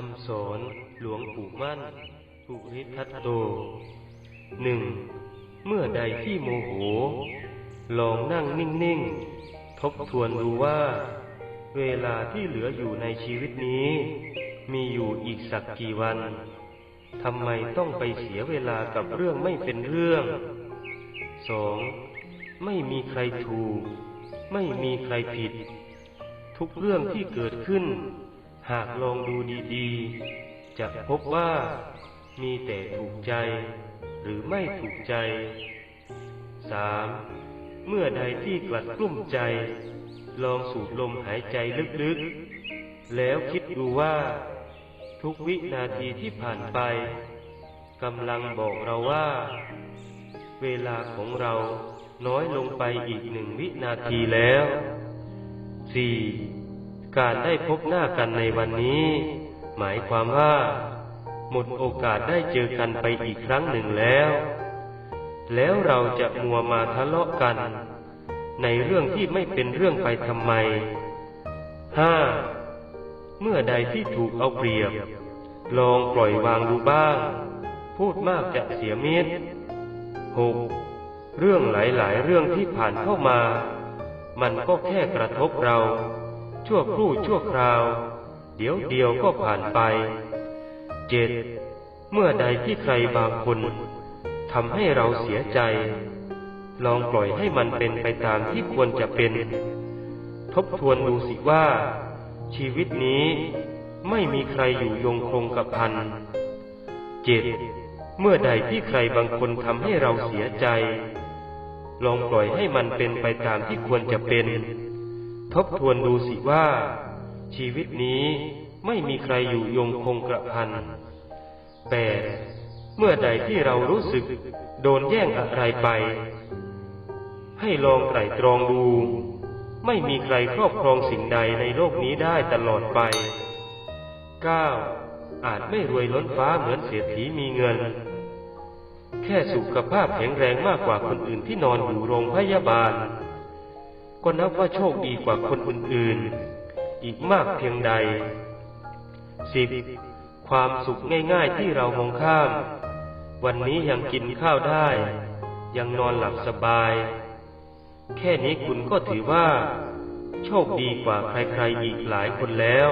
คำสอนหลวงปู่มั่นปุริทัตโตหนึ่งเมื่อใดที่โมโห ลองนั่งนิ่งๆ ทบทวนดูว่า เวลาที่เหลืออยู่ในชีวิตนี้ มีอยู่อีกสักกี่วันทำไมต้องไปเสียเวลากับเรื่องไม่เป็นเรื่องสองไม่มีใครถูก ไม่มีใครผิด ทุกเรื่องที่เกิดขึ้น หากลองดูดีๆ จะพบว่ามีแต่ถูกใจ หรือไม่ถูกใจสามเมื่อใดที่กลัดกลุ้มใจ ลองสูดลมหายใจลึกๆ แล้วคิดดูว่า ทุกวินาทีที่ผ่านไปกำลังบอกเราว่า เวลาของเราน้อยลงไปอีกหนึ่งวินาทีแล้ว 4. การได้พบหน้ากันในวันนี้ หมายความว่า หมดโอกาสได้เจอกันไปอีกครั้งหนึ่งแล้ว แล้วเราจะมัวมาทะเลาะกัน ในเรื่องที่ไม่เป็นเรื่องไปทำไม 5. เมื่อใดที่ถูกเอาเปรียบ ลองปล่อยวางดูบ้าง พูดมากจะเสียมิตร 6. เรื่องหลายๆ เรื่องที่ผ่านเข้ามา มันก็แค่กระทบเรา ชั่วครู่ชั่วคราว เดี๋ยวเดียวก็ผ่านไปเจ็ดเมื่อใดที่ใครบางคนทำให้เราเสียใจ ลองปล่อยให้มันเป็นไปตามที่ควรจะเป็น ทบทวนดูสิว่า ชีวิตนี้ไม่มีใครอยู่ยงคงกับพันเจ็ดเมื่อใดที่ใครบางคนทำให้เราเสียใจ ลองปล่อยให้มันเป็นไปตามที่ควรจะเป็น ทบทวนดูสิว่า ชีวิตนี้ไม่มีใครอยู่ยงคงกระพันแปดเมื่อใดที่เรารู้สึกโดนแย่งอะไรไป ให้ลองไตร่ตรองดู ไม่มีใครครอบครองสิ่งใดในโลกนี้ได้ตลอดไป 9. อาจไม่รวยล้นฟ้าเหมือนเศรษฐีมีเงิน แค่สุขภาพแข็งแรงมากกว่าคนอื่นที่นอนอยู่โรงพยาบาล ก็นับว่าโชคดีกว่าคนอื่นๆ อีกมากเพียงใดสิบความสุขง่ายๆที่เรามองข้าม วันนี้ยังกินข้าวได้ ยังนอนหลับสบาย แค่นี้คุณก็ถือว่า โชคดีกว่าใครๆอีกหลายคนแล้ว